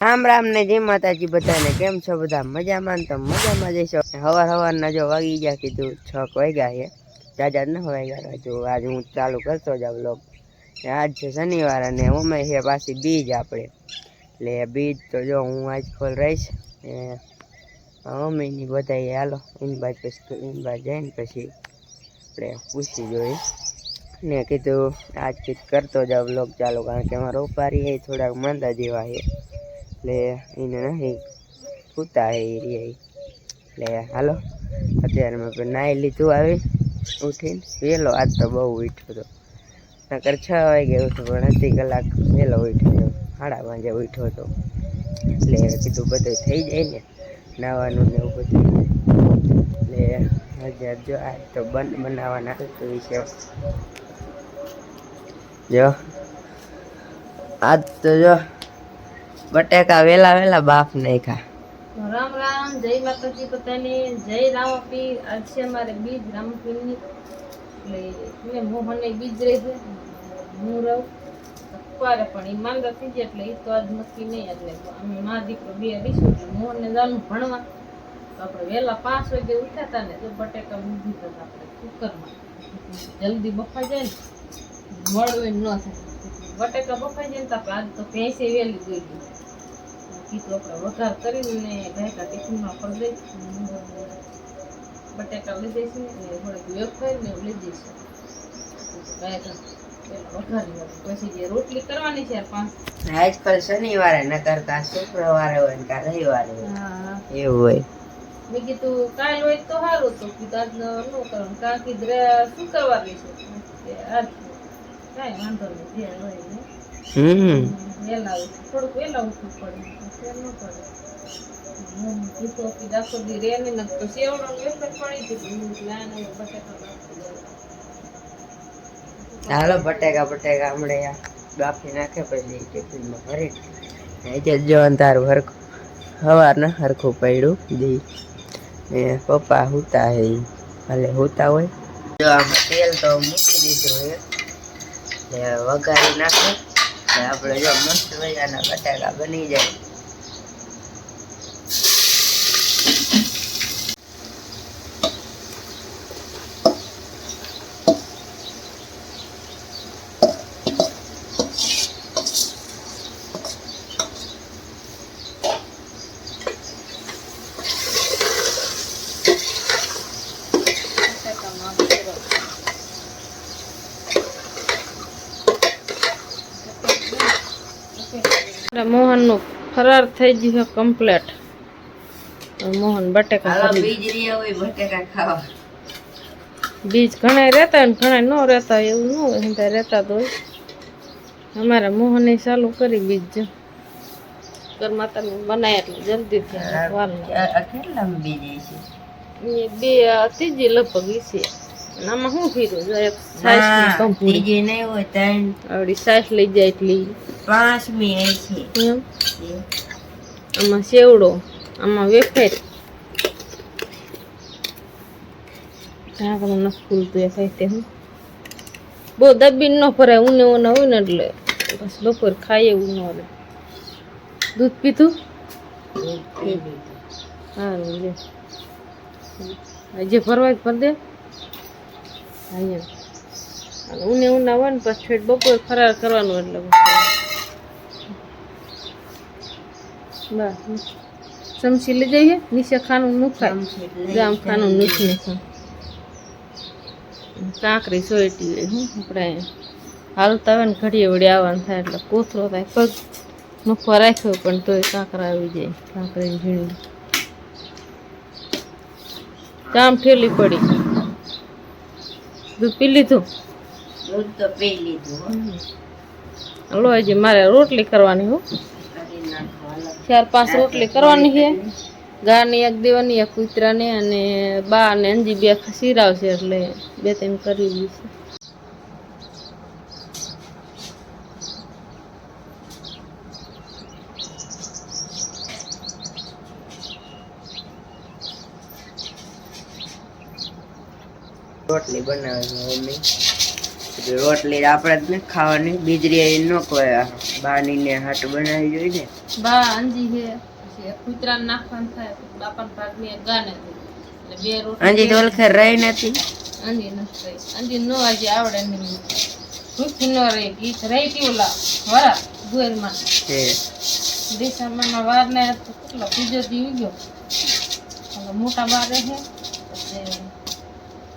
રામ રામ ને જય માતાજી બધાને. કેમ છો બધા? મજામાં તો મજામાં જઈશો હવાર હવારના જો વાગી ગયા કીધું છ વાગ્યા છે. જાજા ન વાગ્યા જો આજ હું ચાલુ કરતો જાવ લોક આજ છે શનિવાર અને અમે છે પાછી બીજ આપણે. એટલે બીજ તો જો હું આજ ખોલ રહીશ. ને મમ્મીની બધા હાલો, એની બાજ પછી એની બાદ જઈને પછી આપણે પૂછી જોઈએ ને કીધું આજ કીધું કરતો જાવ બ્લોગ ચાલુ, કારણ કે અમારો ઉપારી એ થોડાક માંદા જેવા છે. એટલે એને નહીં પૂતા એ રહ્યા. એટલે હાલો અત્યારે મેં નાહી લીધું આવી ઉઠીને વહેલો આજ તો બહુ ઉઠ્યો હતો નકર છ વાગે ઉઠ્યો પણ અડધી કલાક વહેલો ઉઠ્યો હતો સાડા પાંચે ઉઠ્યો હતો એટલે કીધું બધું થઈ જાય ને નાવાનું ને એવું બધું એટલે જો આ તો બન બનાવવાના હતું વિશે જો આજ તો જો બટેકા વેલા વેલા બાપ નહીં ખા રામ રામ, જય માતાજી પોતાની જય રામાપીર આજ છે અમારે બીજ રામપીની. એટલે મોહને બીજ રહી છે, હું રહું. કુવારે પણ માંદા થઈ જાય એટલે એ તો આજ નક્કી નહીં એટલે અમે મા દીકરો બે દીશું એટલે મોહનને જાણું ભણવા. તો આપણે વહેલા પાંચ વાગે ઉઠ્યા હતા ને તો બટેકા મૂકી હતા આપણે કુકરમાં. જલ્દી બફાઈ જાય ને મળવું ન થાય. બટેકા બફાઈ જાય ને તો આપણે આજ તો ભેંસે વહેલી ગઈ કીધું આપણે વઘાર કરીને ઢાંકા ટિફિનમાં પર દઈ બટેકા લઈ જઈશું ને થોડીક એવું લઈ જઈશું. પછી જે રોટલી કરવાની છે પાંચ આજકાલ શનિવારે ન કરતા શુક્રવારે હોય ને કા રવિવારે હોય. હા. એવું હોય. મેં કીધું કાલ હોય તો સારું તો કીધું આજ ન કરવાનું. કારણ કે રે- શુક્રવારની છે. આજ કાંઈ વાંધો નહીં જે હોય ને. હમ. ઉઠવું થોડુંક વેલા ઉઠવું પડે. હાલો, બટેકા બટેકા, હમણે બાફી નાખે પછી ટિફિનમાં ભરી એટલે જો તારું હરખું સવાર ને હરખું પડ્યું, દી. એ પપ્પા હુતા હે. ભલે હુતા હોય. જો આમાં તેલ તો મૂકી દીધું હે. એ વઘારી નાખે. આપણે જો મસ્ત મજાના બટાકા બની જાય બટાકામાં ફેરવો. મોહન નું ફરાર થઈ ગયું છે કમ્પ્લેટ મોહન બટેકા બટેકા ખાવા. બીજ ઘણા રહેતા હોય ને ઘણા ન રહેતા એવું ન હોય બધા રહેતા તો હોય. અમારા મોહને ચાલુ કરી બીજ જો. ઘરમાં તમે બનાય એટલે જલ્દી થાય કેટલા બીજ છે? બે ત્રીજી લગભગ છે. આમાં શું કર્યું જો એક કંપની નહીં હોય ત્રણ. આવડી સાઈઝ લઈ જાય એટલી. પાંચમી આવી છે. આમાં સેવડો આમાં વેફેર. ઢાંકણું નથી ખુલતું એ તે હું. બહુ દબીને ન ફરાય ઉને ઉને હોય ને એટલે. બસ બપોર ખાય એવું ન દૂધ પીધું? સારું લે જે ફરવા ભર દે. અહીંયા. ઊને ઉના હોય ને પછી ઠેઠ બપોર ફરાર કરવાનું એટલે બસ. ચમચી લઈ જઈએ. નીચે ખાનું નુખાય ગામ ખાનું નીચે કાંકરી સોયટી હોય હું. આપણે હાલતા હોય ને ઘડીએ વળી આવવાનું થાય એટલે કોથરો થાય. પગ મૂકવા રાખ્યો પણ તોય કાંકરા આવી જાય. કાંકરી ઝીણી. કામ ઠેલી પડી. દૂધ પી લીધું? દૂધ તો પી લીધું હલો હજી મારે રોટલી કરવાની હો. ચાર પાંચ રોટલી કરવાની છે. ગાની એક દેવાની એક કૂતરાને અને બા ને અંજી બે સિરાવશે એટલે બે ત્રણ કરી દઈશું રોટલી બનાવે છે મમ્મી. રોટલી આપણે જ ને ખાવાની. બીજરી ન કોઈ બાની ને હાટ બનાવી જોઈએ ને. બા અંજી છે. પછી કૂતરા નાખવાનું થાય પછી ભાગ ને ગાને એટલે બે રોટલી અંજી તો ઓલખે રહી નથી. અંજી નથી રહી. અંજી નો આજે આવડે ને ભૂખી ન રહી. ગીત રહી હતી ઓલા વરા ગુએલમાં છે માં વાર ને કેટલો બીજો દી ગયો મોટા બારે પછી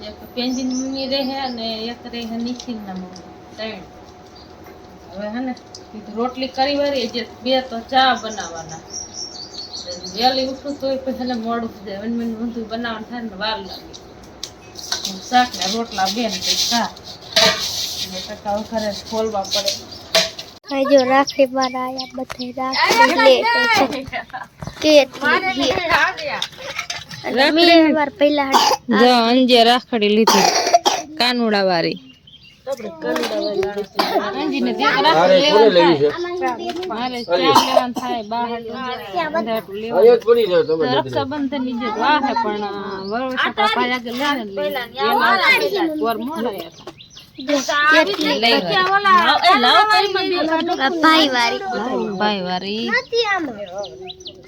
એક પેન્જીની મમ્મી રહે અને એક રહે નિખિલના મમ્મી ત્રણ હવે હે ને કીધું રોટલી કરી વાળી જે બે તો ચા બનાવવાના. વહેલી ઉઠું તોય પછી એને મોડું થઈ જાય. વન મિનિટ ઊંધું બનાવવાનું થાય ને વાર લાગે. હું શાક ને રોટલા બે ને પછી ચા. બે ટકા વખરે ખોલવા પડે. આ જો રાખડી મારા આયા બધે રાખડી લે. કે અને મેં વાર પહેલા જો અંજે રાખડી લીધી. કાનુડા વાળી જે વાર વર. ભાઈ વાળી ભાઈ વાળી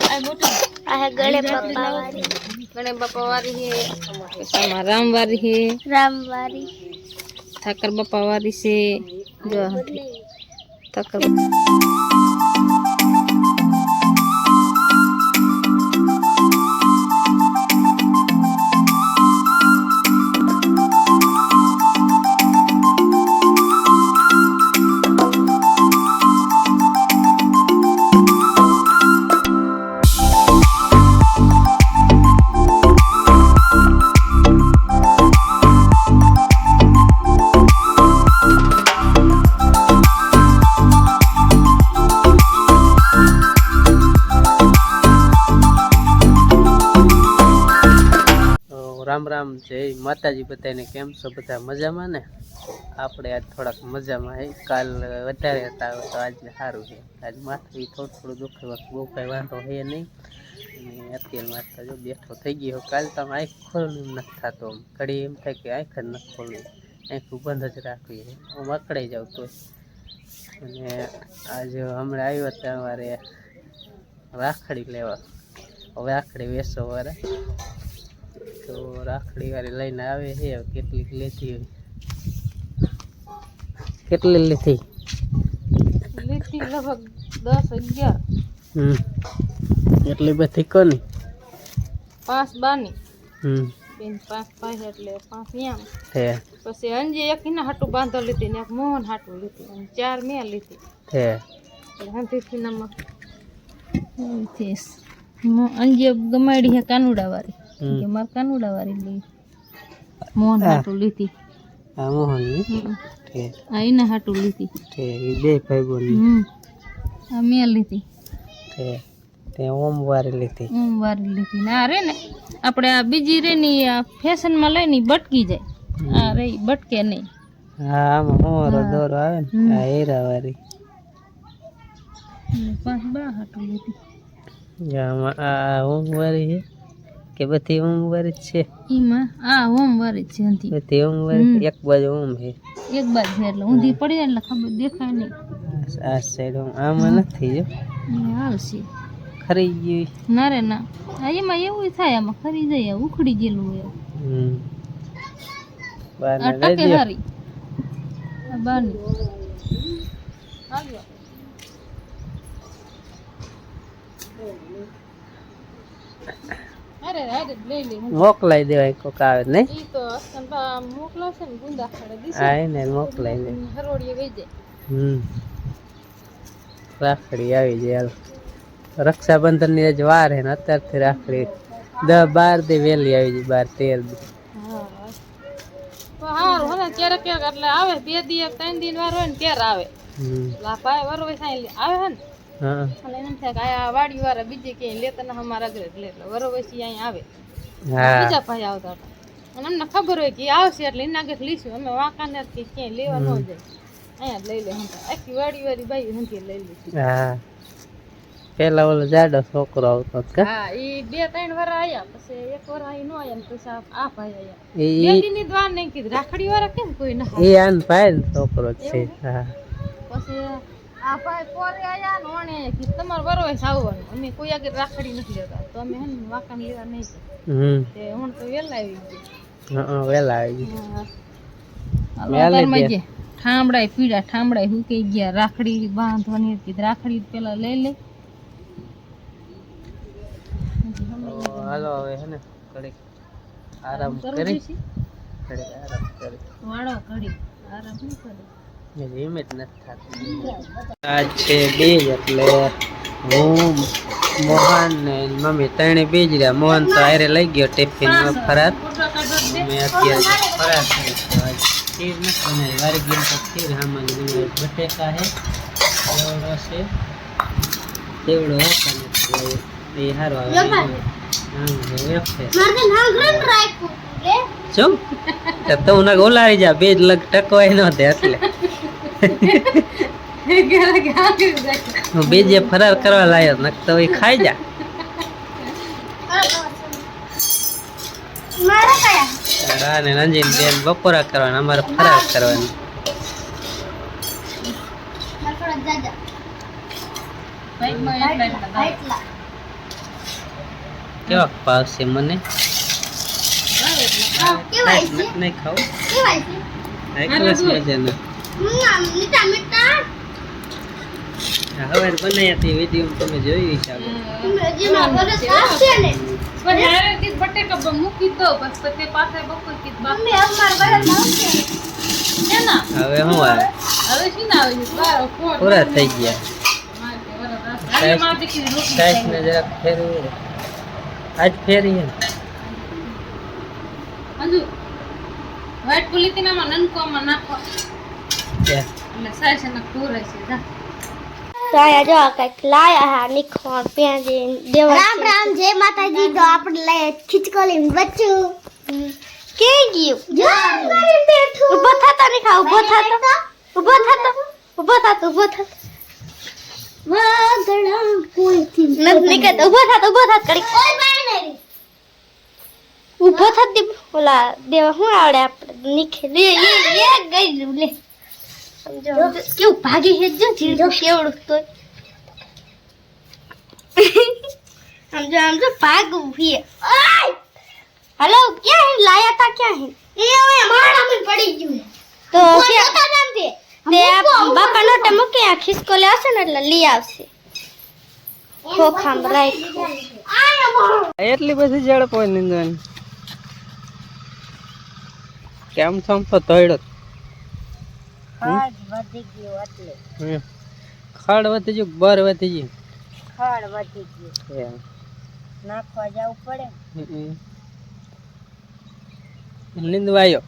આ મોટી આ હે ગળે પપ્પા વાળી ગણેશ બાપા વાળી છે. આમાં રામ વારી છે. રામ વારી ઠાકર બાપા વારી છે. જો ઠાકર રામ રામ, જય માતાજી બધાને કેમ છો? બધા મજામાં ને? આપણે આજ થોડાક મજામાં હે. કાલ વધારે હતા તો આજે સારું છે આજ માથું થોડું થોડું દુખે બહુ કાંઈ વાંધો હે નહીં. અને અત્યારે માથા જો બેઠો થઈ ગયો કાલ તો આંખ ખોલવું નથી થતો ઘડી એમ થાય કે આંખ જ નથી ખોલવી. આંખ બંધ જ રાખવી હું. અકળાઈ જાઉં તો અને આજે હમણાં આવ્યો તમારે રાખડી લેવા. હવે રાખડી વેસો વાળા. તો રાખડી વાળી લઈને આવે છે કેટલીક લેતી હોય. કેટલી લીધી? લીધી લગભગ દસ અગિયાર. હમ. એટલી બધી કોની? પાંચ બાની. હમ. પાંચ પાંચ એટલે પાંચ યામ. છે પછી અંજે એક એના હાટું બાંધો લીધી ને એક મોહન હાટું લીધી અને ચાર મેં લીધી. છે ગાંધીથી અંજે ગમાડી હે કાનુડા વાળી. કે મારે કાનુડા વાળી લઈ મોહન હાટું લીધી. આ મોહનની હમ. છે આ એના હાટું લીધી. એ બે ભાઈ બોની હમ. આ મેં લીધી. છે તે ઓમ વાળી લીધી. હું વારી લીધી. ને રે ને આપણે આ બીજી રે ની આ ફેશનમાં લઈને ઈ બટકી જાય. આ રે બટકે નહીં. હા આમાં મોરો હા. દોરો આવે ને. આ હીરા ને પાંચ બા હાટું લીધી. આમાં આ ઓમ વાળી છે. કે બધી ઓમ વાળી છે? એમાં? આ ઓમ વારી છે અંધી બધી ઓમ વાળી એક બાજુ ઓમ છે? એક બાજુ એટલે ઊંધી પડી એટલે ખબર દેખાય નહીં. આ- સાઈડ ઓમ આમાં નથી જો આવશે. ખરી ગયું ના રે ના. આ એમાં એવું થાય આમાં ખરી જાય ઉખડી ગયેલું હોય. હમ. ટકે હારી. આવ્યો લે હું મોકલાઈ દેવાય કોક આવે નહીં? ઈ તો મોકલાવશે ને ગુંદા ખાડે દીશે. આ એને મોકલાઈ દે. હરોડીએ વહી જાય. હમ. રાખડી આવી જાય હાલ. રક્ષાબંધનની જ વાર હે ને અત્યારથી રાખડી. દસ બાર દી વહેલી આવી જાય બાર તેર દી. ને ક્યારેક ક્યારેક એટલે આવે બે દી ત્રણ દિન વાર હોય ને ત્યારે આવે. લાપાય વરવે સાઈ આવે હે ને? અને એમ થાય કે આ વાડી વાળા બીજે ક્યાંય લેતા ના અમારા ઘરે જ લે એટલે વરવેસી અહીંયા આવે. બીજા ભાઈ આવતા હતા. અને અમને ખબર હોય કે આવશે એટલે એના આગળ લઈશું. અમે વાંકાને કે ક્યાંય લેવા ન જાય. અહીંયા જ લઈ લે હંતા આખી વાડી વાળી બાઈ હંતી લઈ લીધી હા. પેલા ઓલો જાડો છોકરો આવતો હતો હા ઈ બે ત્રણ વાર આયા. પછી એક વાર આઈ નો આયા ને પછી આ ભાઈ આયા. ઈ- દીની દ્વાર નહીં કીધું રાખડી વાળા કેમ કોઈ ના ઈ આન ભાઈ છોકરો છે. હા. પછી આ ભાઈ પોરે આયા ને ઓણે કે તમારે બરોબર આવવાનું અમે કોઈ આગળ રાખડી નથી લેતા. તો અમે હે ને વાકાણ લેવા નહીં ગયા. હમ. તે હું તો વેલા આવી ગઈ. હા વેલા આવી ગઈ. મેલે ઘરમાં ઠામડાય પીડા ઠામડાય હુકાઈ ગયા રાખડી બાંધવાની હતી. રાખડી પેલા લઈ લે. હાલો હવે હે ને ઘડીક આરામ કરી? આરામ કરી. વાળો ઘડી આરામ કરે? એમ નથી થતી. આજ છે બીજ એટલે હું મોહન ને મમ્મી ત્રણે બીજ રહ્યા મોહન તો આયરે લઈ ગયો ટિફિનમાં દે. મેં અત્યારે ફરાત ખીર નથી બનાવી. વારી ગઈ તો ખીર હામાં બટેકા હે સેવડો છે. અને એ હારો આવે. શું? તો તું ઓલારી જા. બે લગ ટકવાય ન દે એટલે. બીજે ફરાર કરવા લાયો નક તો એ ખાઈ જા. રા ને રંજીન બેન બપોરા કરવાના અમારે ફરાર કરવાની. કેવા ભાવશે મને. નહીં નહીં ખાવું. મજાના હવે બનાયા તે વીડિયો તમે જોયું છે આપણે પણ હારે કીધું બટેકા બ- મૂકી દો પાસે બપોર હવે શું આવે? હવે શું આવે પૂરા થઈ ગયા. ને જરાક ફેરવી આજ હજુ? પોલિથીનમાં નાખો. છે જા તો આયા જો કંઈક લાયા હા નીખવા પ્યાજી દેવા રામ રામ જય માતાજી તો આપણે લઈ ખીચકોલી બચ્ચું કે ગયું ઊભો થતો નહીં ખા ઊભો થતો ઊભો થતો ઊભો થતો ઊભો થતો વાગડા કોઈથી નથી નીકળતો ઊભો થતો ઊભો થતો કરી કોઈ બાય ઊભો થતી ઓલા દેવા શું આવડે આપણે નીખે લે લે લે ગઈ લે સમજો કેવું ભાગી છે જો જીરો કેવડું તો સમજો સમજો ભાગવું છે. હેલો ક્યાં હે? લાયા તા ક્યાં હે? એ હવે મારા મે પડી ગયું. તો ક્યાં તે બાપા નોટે મૂકી આ ખિસકો લે આવશે ને એટલે લઈ આવશે. ખોખામ રાખ એટલી બધી ઝડપ હોય નીંદવાની કેમ સંપો તોડ્યો ખાડ વધી ગયો એટલે. ખાડ વધી ગયું બર વધી ગયું. ખાડ વધી ગયો. નાખવા જવું પડે નિંદવાયો.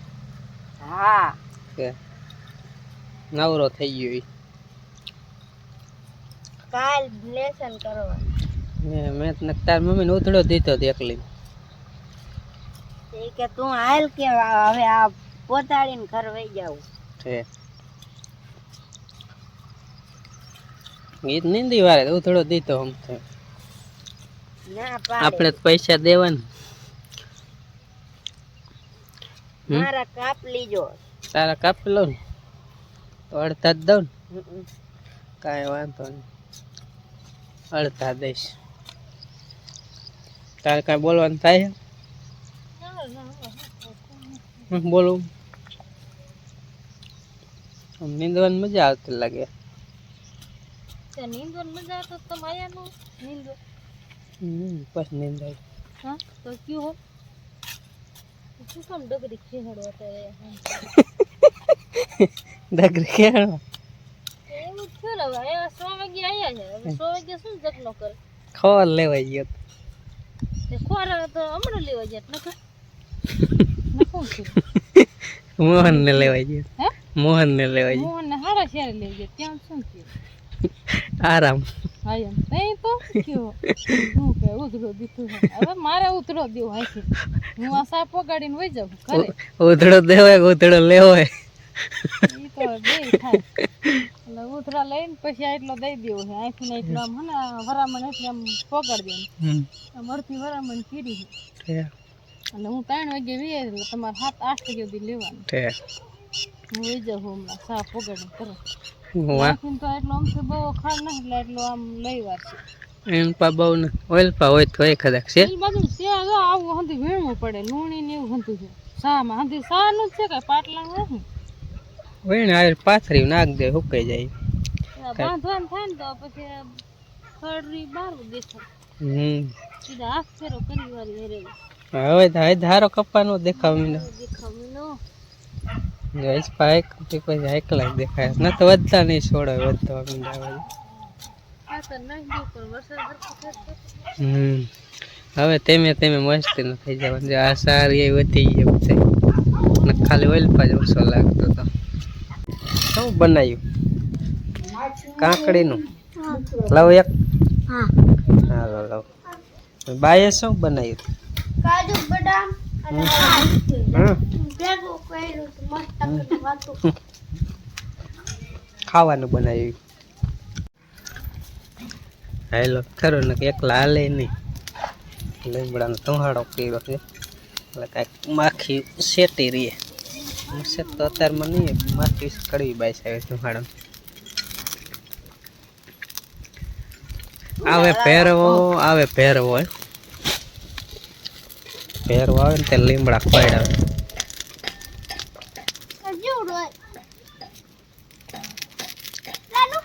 હા. કે નવરો થઈ ગયો ઈ. કાલ લેસન કરવા મેં તને તાર મમ્મીને ઉથડો દીધો હતો એકલી. કે તું હાલ કે હવે આ પોતાડીને ઘર વહી જાવ છે ગીત નિંદી વારે થોડો દીધો આમ તો. આપણે તો પૈસા દેવાના? મારા કાપ લીજો. તારા કાપી લો ને. તો અડધા જ દઉં ને. કાંઈ વાંધો નહીં. અડધા દઈશ. તારે કાંઈ બોલવાનું થાય બોલું. નીંદવાની મજા આવતી લાગે. તે નીંદવાની મજા તો તમે આયા નો? નીંદો. હમ, પછી નીંદાય હા? તો કયું હો? શું કામ ડગરી ખેડો અત્યારે? ડગરી ખેડો એવું થયું હવે અહીંયા સો વાગે આવ્યા છે. હવે સો વાગે શું જગનો કરે? ખોર લેવાઈ ગયો તે. ખોરાક તો હમણાં લેવા જાય નકર? મોહન ને લેવાય ગયો હે? મોહન ને લેવા ગયો મોહન ને હારા શેર લઈ ગયા ત્યાં શું થયું? આરામ. નહીં તો કયો હું કે ઉધડો દીધું હવે મારે ઉધડો દેવું હાથી હું આ સાપ પગાડીને વહી જાઉં ઘરે. ઉધડો દેવાય કે ઉધડો લેવાય ઈ તો બે થાય. એટલે ઉધડા લઈને પછી એટલો દઈ દેવો છે. ને એટલો આમ હે ને વરામણ એટલે આમ પગાડી હમ. આમ અડધી વરામણ કીધી છે. એટલે હું ત્રણ વાગે વી એટલે તમારે સાત આઠ વાગે સુધી લેવાનું. હું વહી જાઉં હમણાં. સાપ પગાડીને કરો નાખીને તો એટલો આમથી બહુ ખાર નથી એટલે એટલો આમ લઈ વાર એમ પા બહુ ને ઓઇલ પા હોય તો એ કદાચ છે. એ બાજુ છે જો આવું હંધી વીણવું પડે લૂણી ને એવું હંધું છે. શામાં હંધી જ છે કે પાટલા નથી. આ પાથરી નાખ દે હુકાઈ જાય. બાંધવાનું થાય ને તો પછી ખડરી દેખાય. હમ. સીધા હાથ ફેરો કરી વાળી હેરે હવે ધારો કપ્પાનો દેખાવ મીનો દેખાવનો જઈશ પાય પછી પછી એકલા જ દેખાય. ન તો વધતા નહીં છોડો વધતા હમ. હવે તેમે તેમે મસ્તી ન થઈ જવાનું. આ સારી એવી વધી ગઈ એવું છે. ને ખાલી ઓઇલ પાજ ઓછો લાગતો તો. શું બનાવ્યું કાંકડીનું. લાવ એક. હા. લાવ લાવ. બાએ શું બનાવ્યું કાજુ બદામ. ખાવાનું બનાવ્યું. હાલો, ખરો ને એકલા હાલે નહીં. લીમડાનો ધુહાડો કર્યો છે. એટલે કાંઈક માખી શેટી રહીએ. શેટ તો અત્યારમાં નહીં માખી કડવી બાઈ સાહેબ ધુહાડો આવે પહેરવો આવે પહેરવો હે. પહેરવો આવે ને તે લીમડા હોય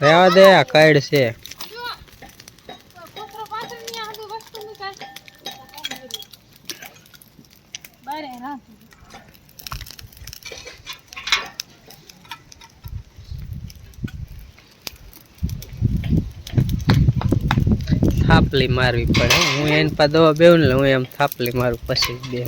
રહેવા દે આ કાઢ છે કોથળો પાછળની આ બધું વસ્તુ ની કાંઈ બારે રાખ થાપલી મારવી પડે. હું એને પા દવા બેવું ને હું એમ થાપલી મારું પછી બે